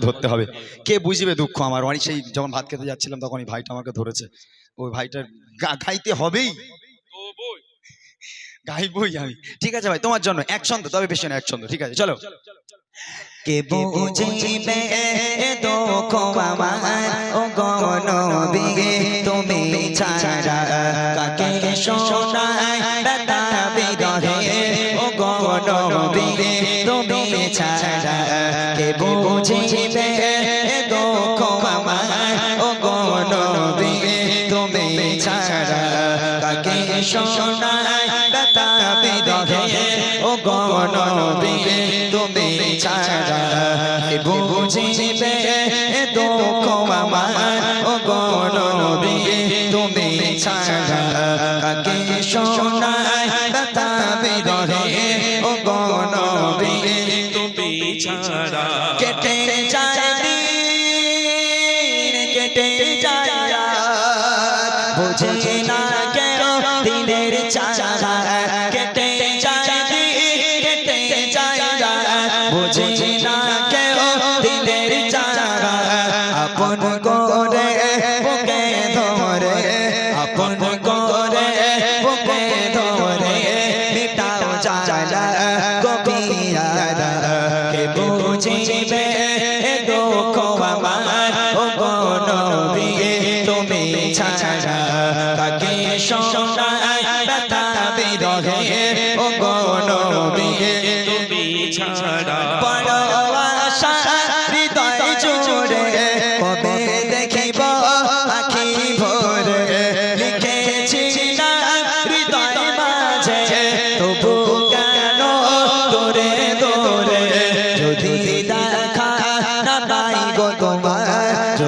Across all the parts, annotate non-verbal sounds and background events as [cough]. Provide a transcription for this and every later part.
ধরতে হবে। কে বুঝবে দুঃখ আমার? অনেক সেই যখন ভাত খেতে যাচ্ছিলাম তখন এই ভাইটা আমাকে ধরেছে। ওই ভাইটার গাইতে হবেই। গাইবই আমি। ঠিক আছে ভাই তোমার জন্য এক ছন্দ তবে বেশি না এক ছন্দ ঠিক আছে চলো। কে বুঝিবে দুঃখ আমার? ও গনবি তুমি ছাড়া কাকে শোনায়? গণ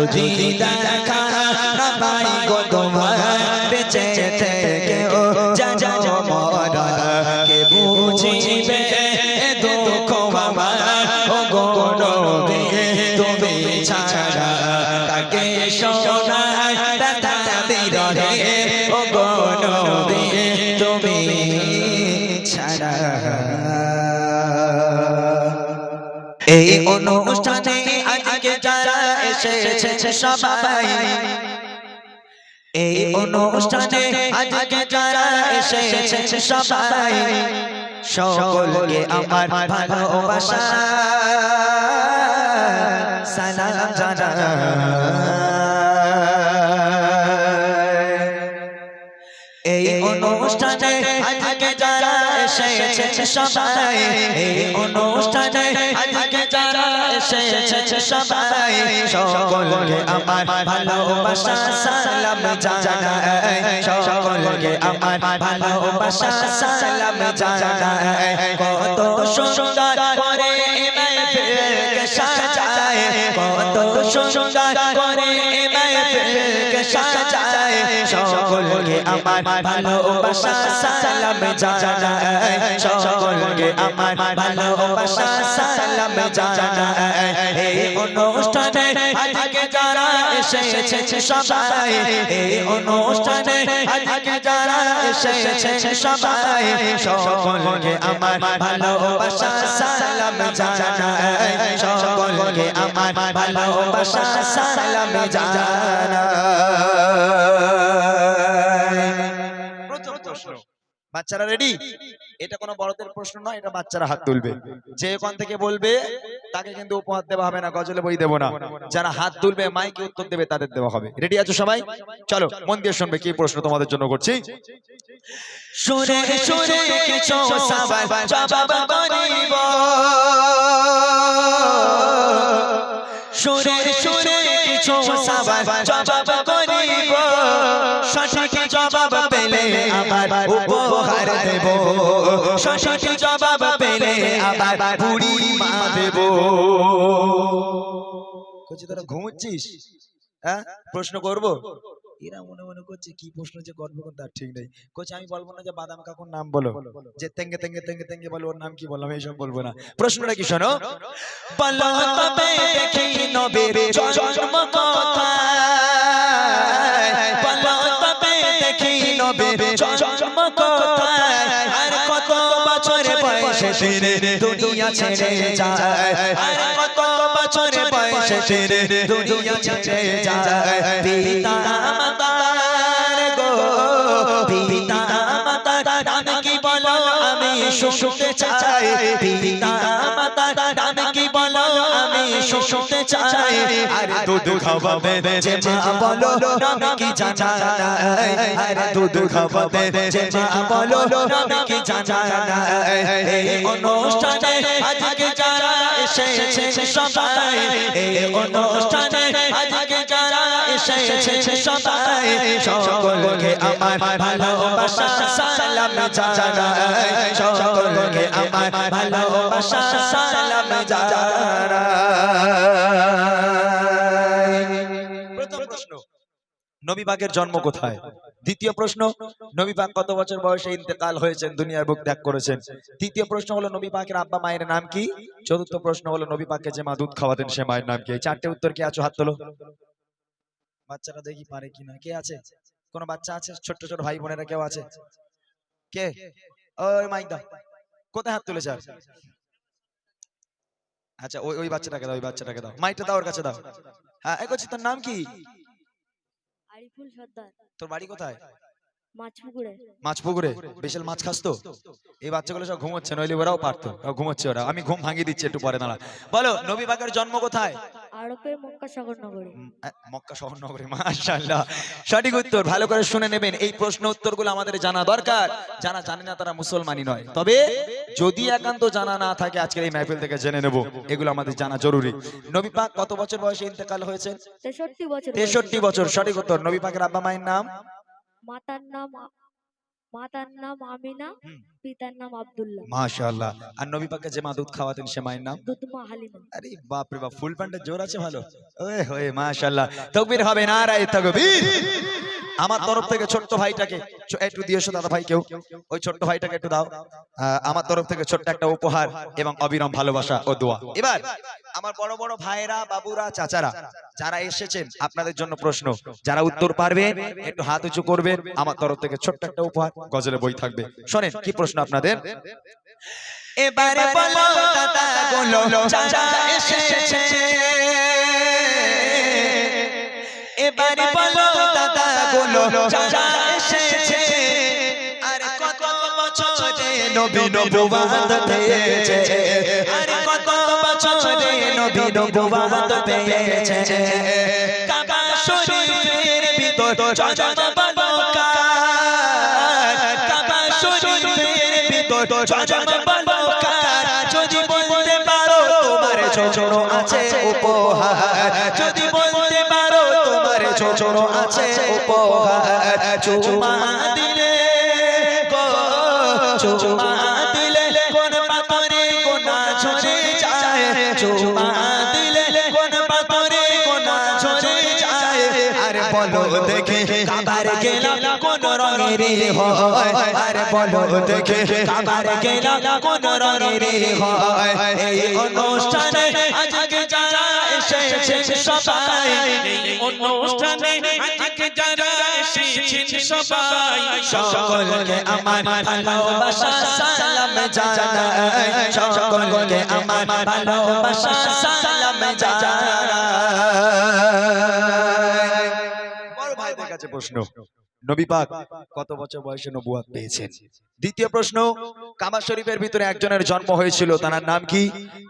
যদি দেখা না পাই গো তোমার বেঁচে থেকে ও যা যা মরা কে বুঝিবে দুঃখ আমার ও গনবে তুমি ছাড়া তাকে শোনায় ব্যথা বিরহে ও গনবে তুমি ছাড়া। এই অনুষ্ঠানে এসেছে সবাই। এই অনুষ্ঠানে আজকে যারা এসেছে সবাই সকলকে আমার ভালোবাসা। এসেছে সবাই। এই অনুষ্ঠানে আজকে সাজায় কত সুন্দর করে সাজায় সকলকে আমার ভালোবাসা সালাম জানাই সকলকে আমার ভালোবাসা সালাম জানাই এই অনুষ্ঠানে এসেছে সবাই। এই অনুষ্ঠানে আজকে যারা এসেছে সবাই সকলকে আমার ভালোবাসা সালাম জানাই। সকলকে আমার ভালোবাসা সালাম জানাই। বাচ্চারা রেডি? এটা কোনো বড়দের প্রশ্ন নয় এটা বাচ্চারা হাত তুলবে। যে ওখান থেকে বলবে তাকে কিন্তু উপহার দেওয়া হবে না গজলে বই দেবো না। যারা হাত তুলবে মাইকে উত্তর দেবে তাদের দেওয়া হবে। রেডি আছো সবাই? চলো মন দিয়ে শুনবে কি প্রশ্ন তোমাদের জন্য করছি। সুরে সুরে কিছু জবাব করিব সুরে সুরে কিছু জবাব করিব আবার উপহার দেব। জবাব পেলে আবার বুড়ি মা দেব। তোরা হ্যাঁ? প্রশ্ন করব? এরা মনে মনে করছে, কি প্রশ্ন যে করব কোন তার ঠিক নেই। কোচ, আমি বলব না যে বাদাম কাকুর নাম বলো, যে তেঙ্গে তেঙ্গে তেঙ্গে তেঙ্গে বলো, ওর নাম কি বললাম, এইসব বলব না। প্রশ্নটা কি শোনো? ছেড়ে যায়। আর কত বছর বয়সে শেষের দুনিয়া ছেড়ে যায়। পিতা মাতা গো, পিতা মাতা নাম কি বলো আমি শুনতে চাই। পিতা কি বলো? আমি শুনতে চাই। আরে দুধ খাওয়াবে যে মা বলো নামে কি জানা আরে দুধ খাওয়াবে যে মা বলো নামে কি জানা অনুষ্ঠানে আজকে যারা এসেছে সবাই এই অনুষ্ঠানে আজকে যারা এসেছে সবাই সকলকে আমার ভালোবাসা, সালাম জানাই। সকলকে আমার ভালোবাসা, সালাম জানাই। প্রথম প্রশ্ন নবী পাকের জন্ম কোথায়? দ্বিতীয় প্রশ্ন, নবী পাক কত বছর বয়সে ইন্তেকাল হয়েছেন? দুনিয়ার বুক ত্যাগ করেছেন। তৃতীয় প্রশ্ন হলো, নবী পাকের আব্বা মায়ের নাম কি? চতুর্থ প্রশ্ন হলো, নবী পাককে যে মা দুধ খাওয়াতেন সে মায়ের নাম কি? চারটে উত্তর কে আছো? হাত তোলো। বাচ্চারা দেখি পারে কিনা কে আছে? কোন বাচ্চা আছে? ছোট্ট ছোট ভাই বোনেরা কেউ আছে? কে? ওই মাইক দাও কোথায় হাত তুলেছে? আর? আচ্ছা ওই ওই বাচ্চাটাকে দাও, ওই বাচ্চাটাকে দাও। মাইকটা দাও ওর কাছে, দাও। হ্যাঁ করছি, তোর নাম কি? তোর বাড়ি কোথায়? মাছ পুকুরে বিশাল মাছ খাস তো? এই বাচ্চাগুলো সব ঘুমোচ্ছে নইলে ওরাও পারতো। ঘুমোচ্ছে ওরা। আমি ঘুম ভাঙিয়ে দিচ্ছি একটু পরে দাঁড়া বলো নবী পাকের জন্ম কোথায়? আরবের মক্কা সাগর নগরে। মক্কা শহর নগরে মাশাআল্লাহ। সঠিক উত্তর ভালো করে শুনে নেবেন। এই প্রশ্ন উত্তরগুলো আমাদের জানা দরকার। যারা জানে না তারা মুসলমানই নয়। তবে যদি একান্ত জানা না থাকে আজকের এই মাহফিল থেকে জেনে নেব। এগুলো আমাদের জানা জরুরি। নবী পাক কত বছর বয়সে ইন্তেকাল হয়েছে বছর। তেষট্টি বছর। সঠিক উত্তর নবী পাকের আব্বা মায়ের নাম? మాతన్న మాతన్న మామిన পিতার নাম আব্দুল্লাহ। মাশাআল্লাহ। আর নবী পাককে যে মা দুধ খাওয়াতেন সে মায়ের নাম? দুধমা হালিমা। আরে বাপ রে বাপ ফুল প্যান্টের জোর আছে ভালো? ওয়ে মাশাআল্লাহ। তাকবীর হবে না রায় তাকবীর। আমার তরফ থেকে ছোট্ট ভাইটাকে একটু দিয়েছ দাদা ভাই কেউ। ওই ছোট্ট ভাইটাকে একটু দাও। আমার তরফ থেকে ছোট্ট একটা উপহার এবং অবিরাম ভালোবাসা ও দোয়া। এবার আমার বড় বড় ভাইরা বাবুরা চাচারা যারা এসেছেন আপনাদের জন্য প্রশ্ন। যারা উত্তর পারবেন একটু হাত উঁচু করবেন আমার তরফ থেকে ছোট্ট একটা উপহার গজলে বই থাকবে। শোনেন কি প্রশ্ন? আপনাদের। এবারে বলো দাদা এসেছে। এবারে বলো দাদা গুলো যারা এসেছে। আরে কত বছরে নবী নবুয়াত পেয়েছে। আরে কত বছরে নবী নবুয়াত পেয়েছে। কাবা শরীফের ভিতর শরীফের বালকার যদি বলতে পারো তোমার ছোট আছে উপহার যদি বলতে পারো তোমার ছোট আছে উপহার চুমা দিলে চুমা দিলে কোন পাথরে কোনা ঝরে যায় চুমা দিলে কোন পাথরে কোনা ঝরে যায় আরে বলো দেখে রঙের হয়, আরে বলো দেখে কাবার গেলাম কোন রঙের হয়। এই অনুষ্ঠানে আজকে যারা এসেছে সবাই অনুষ্ঠানে আজকে যারা এসেছেন সবাই, সকলকে আমার ভালোবাসা সালাম জানাই। সকলকে আমার ভালোবাসা সালাম জানাই। বড় ভাইদের কাছে প্রশ্ন। কত বছর বয়সে পেয়েছেন? দ্বিতীয় প্রশ্ন, কাবা শরীফের ভিতরে একজনের জন্ম হয়েছিল, তার নাম কি?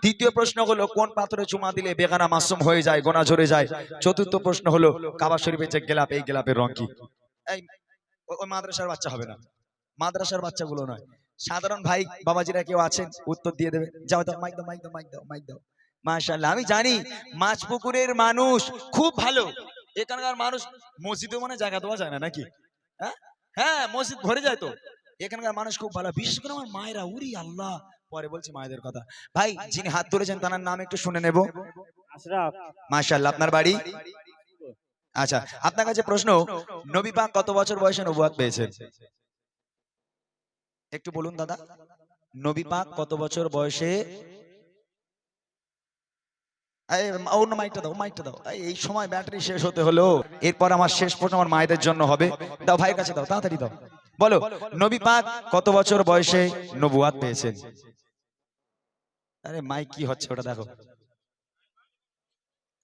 তৃতীয় প্রশ্ন হলো, কোন পাথরে চুমা দিলে বেগানা মাসুম হয়ে যায়, গোনা ঝরে যায়? চতুর্থ প্রশ্ন হলো শরীফের যে গেলাপ, এই গেলাপের রং কি? ওই মাদ্রাসার বাচ্চা হবে না। মাদ্রাসার বাচ্চাগুলো নয়। সাধারণ ভাই, বাবাজিরা কেউ আছেন? উত্তর দিয়ে দেবে। যাও দাও মাইক দাও মাইক দাও মাইক দাও মাইক দাও। মাশাআল্লাহ, আমি জানি মাছপুকুরের মানুষ খুব ভালো। এখানকার মানুষ মসজিদে মানে জায়গা দেওয়া যায় না নাকি? হ্যাঁ? হ্যাঁ মসজিদ ভরে যায় তো। এখানকার মানুষ খুব ভালো। বিশেষ করে আমার মায়েরা উরি আল্লাহ। পরে বলছি মায়েদের কথা। ভাই যিনি হাত তুলেছেন তার নাম একটু শুনে নেব। মাশাআল্লাহ আপনার বাড়ি? আচ্ছা আপনার কাছে প্রশ্ন নবী পাক কত বছর বয়সে নবুয়াত পেয়েছেন? একটু বলুন দাদা। নবী পাক কত বছর বয়সে অন্য মাইকটা দাও মাইকটা দাও। এই, সময় ব্যাটারি শেষ হতে হলো এরপর আমার শেষ প্রশ্ন আমার মায়েদের জন্য হবে। দাও ভাইয়ের কাছে দাও তাড়াতাড়ি দাও। বলো নবী পাক কত বছর বয়সে নবুয়াত পেয়েছেন? আরে মাইক কি হচ্ছে ওটা দেখো।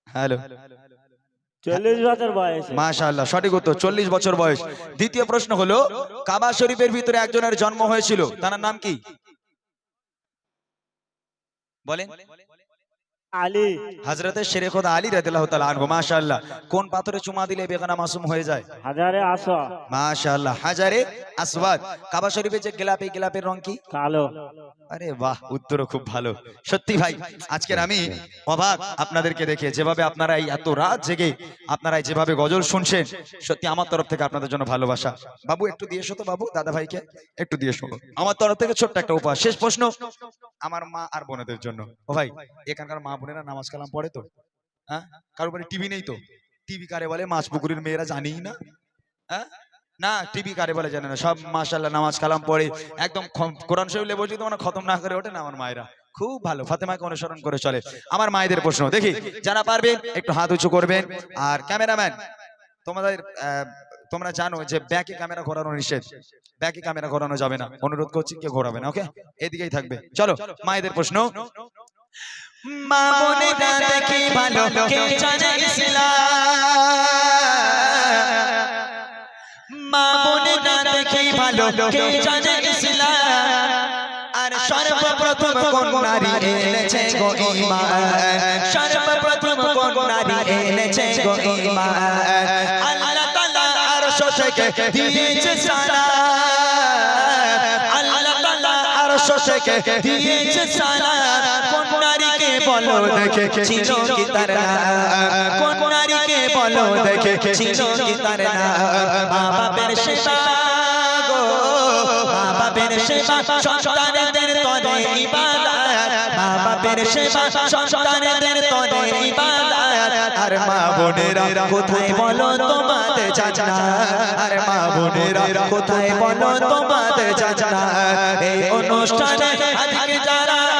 হ্যালো। চল্লিশ বছর বয়স। মাশাআল্লাহ সঠিক উত্তর চল্লিশ বছর বয়স। দ্বিতীয় প্রশ্ন হলো কাবা শরীফের ভিতরে একজনের জন্ম হয়েছিল তার নাম কি? বলেন। আলী। হজরতে শেরে খোদা আলী রাদিয়াল্লাহু তাআলা আনহু মাশাআল্লাহ। কোন পাথরে চুমা দিলে বেগানা মাসুম হয়ে যায়? হাজারে আসো। মাশাআল্লাহ হাজারে আসওয়াদ। কাবা শরীফে যে গোলাপি গোলাপের রং কি? কালো। আরে বাহ উত্তরও খুব ভালো। সত্যি ভাই আজকের আমি অবাক আপনাদেরকে দেখে যেভাবে আপনারা এই এত রাত জেগে আপনারা যেভাবে গজল শুনছেন সত্যি আমার তরফ থেকে আপনাদের জন্য ভালোবাসা। বাবু একটু দিয়ে এসো তো বাবু দাদা ভাইকে একটু দিয়ে এসো আমার তরফ থেকে ছোট্ট একটা উপহার। শেষ প্রশ্ন আমার মা আর বোনেদের জন্য। ও ভাই এখানকার মা বোনেরা নামাজ কালাম পড়ে তো হ্যাঁ? কারোর বাড়ি টিভি নেই তো? টিভি কারে বলে, মাছ পুকুরের মেয়েরা জানিই না? হ্যাঁ? না টিভি কারে বলে জানে না। সব মাশাল্লাহ নামাজ কালাম পড়ে, একদম কোরআন শরীফ লেবো যদি মানে খতম না করে ওঠে না আমার মায়েরা। খুব ভালো, ফাতেমাকে অনুসরণ করে চলে। আমার মায়েদের প্রশ্ন, দেখি, যারা পারবেন, একটু হাত উঁচু করবেন। আর ক্যামেরাম্যান, তোমাদের তোমরা জানো যে ব্যাকে ক্যামেরা ঘোরানো নিষেধ। ব্যাকে ক্যামেরা ঘোরানো যাবে না। অনুরোধ করছি, কেউ ঘোরাবে না, ওকে? এদিকেই থাকবে। চলো, মায়েদের প্রশ্ন। মা বোনেরা দেখি ভালো কে জানে ইসলাম। মা বোনেরা দেখি ভালো কে জানে ইসলাম। আর সর্বপ্রথম কোন নারী এনেছে গো ঈমান? সর্বপ্রথম কোন নারী এনেছে গো ঈমান? আল্লাহ তাআলা আরশ থেকে দিয়েছে সালাম। আরশ থেকে দিয়েছে নারীকে বলো দেখে ছিল বলো দেখে ছিল কি গো বাপের সেবা সন্তানদের তরে ইবাদত মা বাপের সেবা সন্তানদের তরে ইবাদত। আর মা বোনেরা, কোথায় বলো তোমাদের চাচা আর মা বোনেরা, কোথায় বলো তোমাদের চাচা এই অনুষ্ঠানে আজকে যারা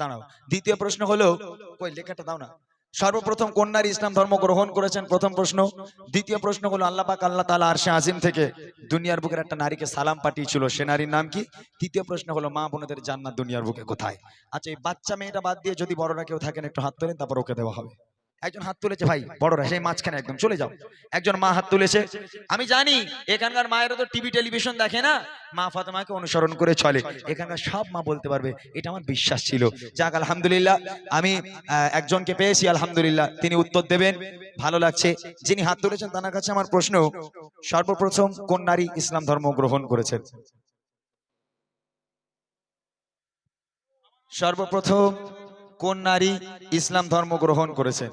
দাঁড়াও। দ্বিতীয় প্রশ্ন হলো ওই লেখাটা দাও না। সর্বপ্রথম কোন নারী ইসলাম ধর্ম গ্রহণ করেছেন? প্রথম প্রশ্ন। দ্বিতীয় প্রশ্ন হলো আল্লাহ পাক আল্লাহ তাআলা আরশে আজিম থেকে দুনিয়ার বুকের একটা নারীকে সালাম পাঠিয়েছিল সে নারীর নাম কি? তৃতীয় প্রশ্ন হলো মা বোনদের জান্নাত দুনিয়ার বুকে কোথায়? আচ্ছা এই বাচ্চা মেয়েটা বাদ দিয়ে যদি বড়রা কেউ থাকেন একটু হাত তোলেন তারপর ওকে দেওয়া হবে। একজন হাত তুলেছে ভাই বড়রা সেই মাঝখানে একদম চলে যাও। একজন মা হাত তুলেছে। আমি জানি এখানকার মায়েরা তো টিভি টেলিভিশন দেখে না। মা ফাতেমাকে অনুসরণ করে চলে। এখানকার সব মা বলতে পারবে এটা আমার বিশ্বাস ছিল। যাক আলহামদুলিল্লাহ আমি একজনকে পেয়েছি আলহামদুলিল্লাহ। তিনি উত্তর দেবেন। ভালো লাগছে। যিনি হাত তুলেছেন তার কাছে আমার প্রশ্ন সর্বপ্রথম কোন নারী ইসলাম ধর্ম গ্রহণ করেছেন? সর্বপ্রথম কোন নারী ইসলাম ধর্ম গ্রহণ করেছেন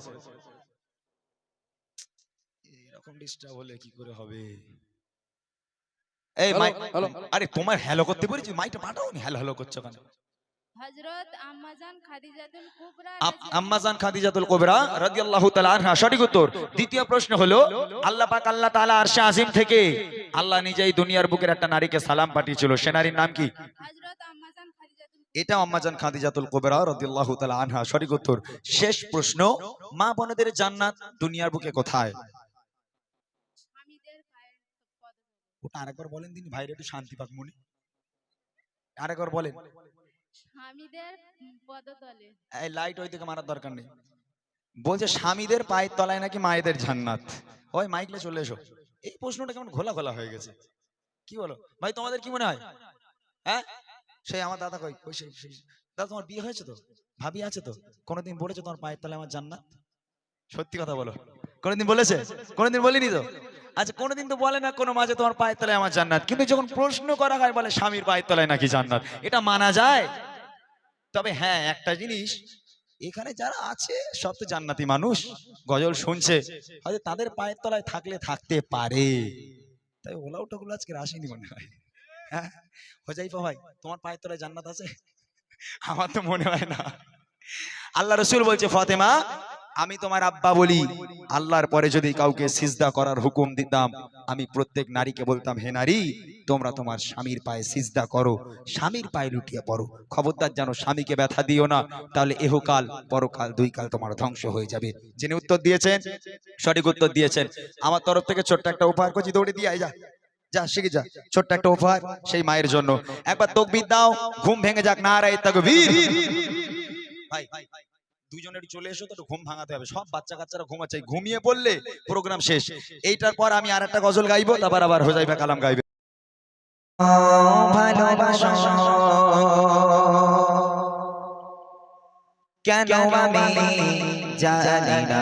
এরকম ডিস্টার্ব হলে কি করে হবে? এই মাই আরে তোমার হ্যালো করতে বলেছি মাইটা পাঠাও হ্যালো হ্যালো করছ কেন? হযরত আম্মাজান খাদিজাতুল কুবরা আম্মাজান খাদিজাতুল কুবরা রাদিয়াল্লাহু তাআলা আনহা। সঠিক উত্তর। দ্বিতীয় প্রশ্ন হলো আল্লাহ পাক আল্লাহ তাআলা আরশে আজিম থেকে আল্লাহ নিজেই দুনিয়ার বুকের একটা নারীকে সালাম পাঠিয়েছিল। সে নারীর নাম কি? হযরত এটা আম্মাজান খাদিজাতুল কুবরা রাদিয়াল্লাহু তাআলা আনহা সঠিক উত্তর। শেষ প্রশ্ন মা বোনেদের জান্নাত দুনিয়ার বুকে কোথায়? স্বামীদের পায়ের পদ ওটা আরেকবার বলেন দিন ভাইরা একটু শান্তি পাক মনে। আরেকবার বলেন। স্বামীদের পদতলে। এই লাইট ওই দিকে মারার দরকার নেই। বলছে স্বামীদের পায়ের তলায় নাকি মায়েদের জান্নাত? ওই মাইকলে চলে এসো। এই প্রশ্নটা কেমন ঘোলা ঘোলা হয়ে গেছে। কি বলো? ভাই তোমাদের কি মনে হয়? হ্যাঁ? সেই আমার দাদা কই দাদা তোমার বিয়ে হয়েছে তো? ভাবি আছে তো? কোনোদিন বলেছে তোমার পায়ের তলায় আমার জান্নাত? সত্যি কথা বলো। কোনোদিন বলেছে? কোনোদিন বলিনি তো? আচ্ছা কোনোদিন তো বলে না, কোনো মাঝে তোমার পায়ের তলায় আমার জান্নাত। কিন্তু যখন প্রশ্ন করা হয়, বলে স্বামীর পায়ের তলায় নাকি জান্নাত? এটা মানা যায়? তবে হ্যাঁ একটা জিনিস, এখানে যারা আছে, সব তো জান্নাতি মানুষ। গজল শুনছে। হয়তো তাদের পায়ের তলায় থাকলে থাকতে পারে। তাই ওলা ওটাগুলো আজকে আসেনি মনে হয় হ্যাঁ হোজাইফা ভাই তোমার পায়ের তলায় জান্নাত আছে? [laughs] আমার তো মনে হয় না। আল্লাহ রসুল বলছে ফাতেমা আমি তোমার আব্বা বলি আল্লাহর পরে যদি কাউকে সিজদা করার হুকুম দিতাম আমি প্রত্যেক নারীকে বলতাম হে নারী তোমরা তোমার স্বামীর পায়ে সিজদা করো স্বামীর পায়ে লুটিয়ে পড়ো। খবরদার জানো স্বামীকে ব্যথা দিও না তাহলে এহকাল পরকাল দুই কাল তোমার ধ্বংস হয়ে যাবে। যিনি উত্তর দিয়েছেন সঠিক উত্তর দিয়েছেন। আমার তরফ থেকে ছোট্ট একটা উপহার করছি দৌড়ে দিয়ে আয় যা। যা শিখে যা। ছোট্ট একটা উপহার সেই মায়ের জন্য। একবার তকবির দাও ঘুম ভেঙে যাক না রে তকবীর। ভাই দুজনের চলে এসো তো ঘুম ভাঙাতে হবে। সব বাচ্চা কাচ্চারা ঘুমাচ্ছে ঘুমিয়ে পড়লে প্রোগ্রাম শেষ। এইটার পর আমি আর একটা গজল গাইবো তারপর আবার হোজাইবা কালাম গাইবে। কেন আমি জানি না।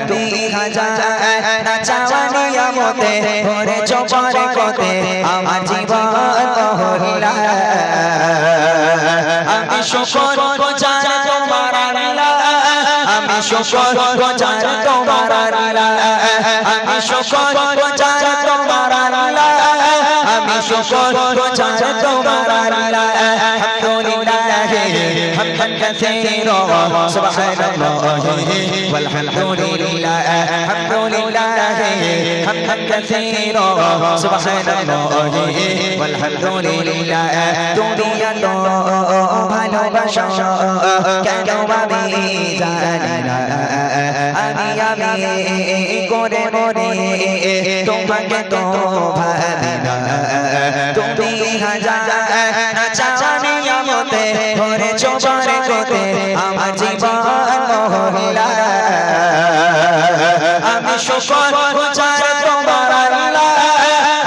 না চাওয়ানি আমতে ভরে চোপারে কতে আমার জীবন হরিলা আমি শুকর গোজার তোমার আমি শুকর গোজার তোমার আমি শুকর গোজার তোমার শুকর গোছার তোমার আল্লাহ আলহামদুলিল্লাহ হামদান কাসীরা সুবহানাল্লাহ ওয়ালহামদুলিল্লাহ হামদুলিল্লাহ হামদান কাসীরা সুবহানাল্লাহ ওয়ালহামদুলিল্লাহ দুনিয়া তো ভালোবাসা কেন আমি জানি না আমি করে মরে তোমাকে তো ভাবি না। তুমি হাজার না চাওয়ানি আমতে ভরে চোপারে কোতে আমার জীবন মহিলা আমি শুকর গুজার তোমার আল্লাহ।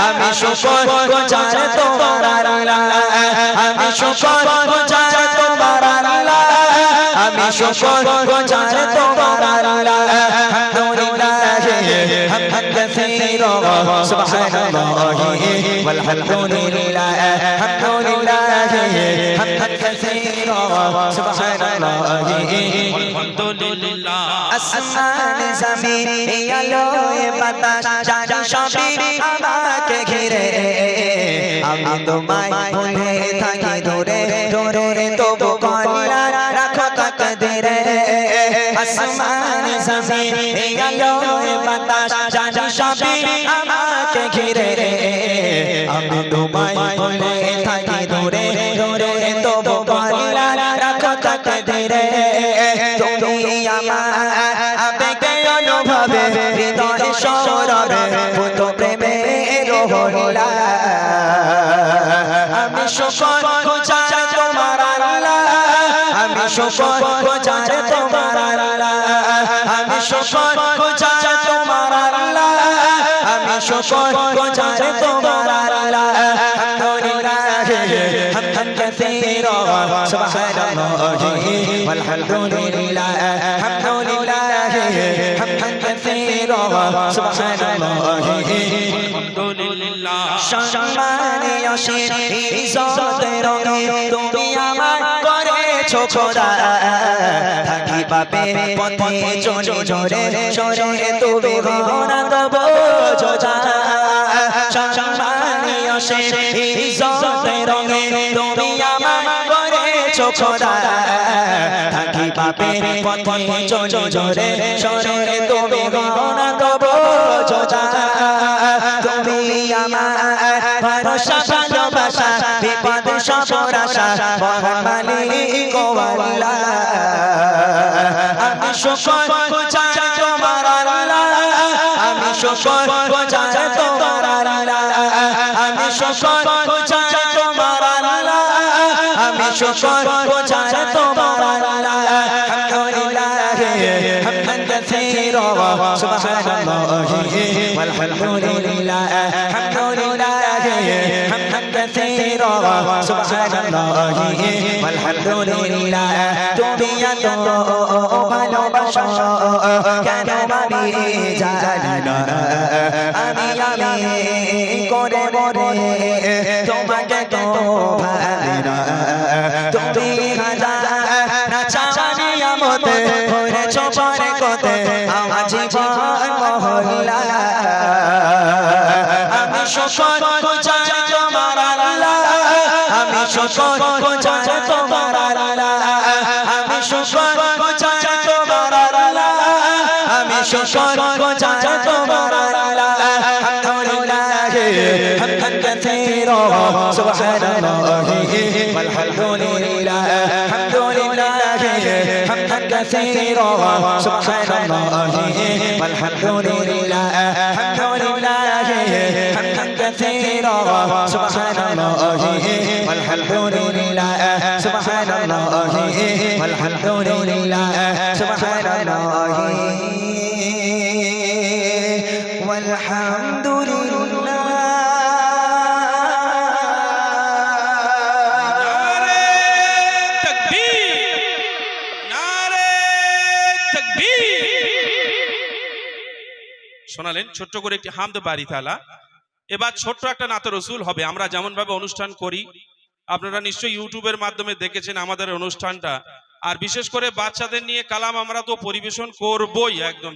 আমি শুকর গুজার তোমার আল্লাহ। আমি শুকর গুজার তোমার আল্লাহ। আমি শুকর গুজার তোমার আল্লাহ। আলহামদুলিল্লাহ হামদান কাসীরা সুবহানাল্লাহ والحمدلله الحمدلله حمدا كثيرا سبحان الله আলহামদুলিল্লাহ আসমান জমিন আলো বাতাস জানি সবই আমাকে ঘিরে আমি তোমায় ভুলে থাকি দূরে দূরে তবু কল্লা রাখো তাকদিরে আসমান জমিন আলো বাতাস, জানি সবই আমাকে ঘিরে আমি তোমায় ভুলে থাকি দূরে দূরে তবু কল্লা রাখো তাকদিরে। তুমি আমার আবেগে অনুভবে, হৃদয় সৌরভে, ভূত প্রেমে রোহলা আমি শোকর গুজার তোমার আমি শোকর গুজার তোমার শোকর গুজার তোমার আল্লাহ আমি শোকর গুজার তোমার আল্লাহ আলহামদুলিল্লাহ হামদান কাসীরা সুবহানাল্লাহ والحمدلله الحمد لله حمدا كثيرا سبحان الله আলহামদুলিল্লাহ সম্মানে অসীম ইজ্জতের রঙে তুমি আমার করেছ খোদা। থাকি পাবে পথে চলে জোরে সরে তুমি ঘোরা দেব যোজা সম্মানে অসীম ইজ্জতের রঙে তুমি আমার করেছ খোদা। থাকি পাবে পথে চলে জোরে সরে তুমি ঘোরা দেব যোজা আমার ভরসা ভালোবাসা বিপদ সবর আশা মালিক আল্লাহ আমি শুকর চাই তোমার আল্লাহ আমি শুকর চাই তোমার আল্লাহ আমি শুকর চাই তোমার আল্লাহ আমি শুকর চাই তোমার আল্লাহ হামদুলিল্লাহ হামদান কাসীরা সুবহানাল্লাহ ওয়াল হামদুলিল্লাহ আলহামদুলিল্লাহ তুমি এত ভালোবাসো, কেন আমি জানি না? আমি আমি করে মরে তোমাকে তো ভালো না। তুমি হাজার চাচানি আমতে করেছ পরে কতে আমার জীবন মহল্লা। আমি সফল শকর কোচাই তোমার আল্লাহ আমি শকর কোচাই তোমার আল্লাহ আমি শকর কোচাই তোমার আল্লাহ আলহামদুলিল্লাহ হামদান কাসীরা সুবহানাল্লাহ والحمد لله الحمد لله حمدا كثيرا سبحان الله والحمد لله الحمد لله حمدا كثيرا سبحان الله والحمد لله سبحان الله والحمد لله سبحان الله والحمد নারে তাকবীর নারে তাকবীর শোনালেন ছোট্ট করে একটি হামদ বাড়ি তালা এবার ছোট্ট একটা নাতে রসুল হবে। আমরা যেমনভাবে অনুষ্ঠান করি আপনারা নিশ্চয়ই ইউটিউবের মাধ্যমে দেখেছেন আমাদের অনুষ্ঠানটা। আর বিশেষ করে বাচ্চাদের নিয়ে কালাম আমরা তো পরিবেশন করবই একদম।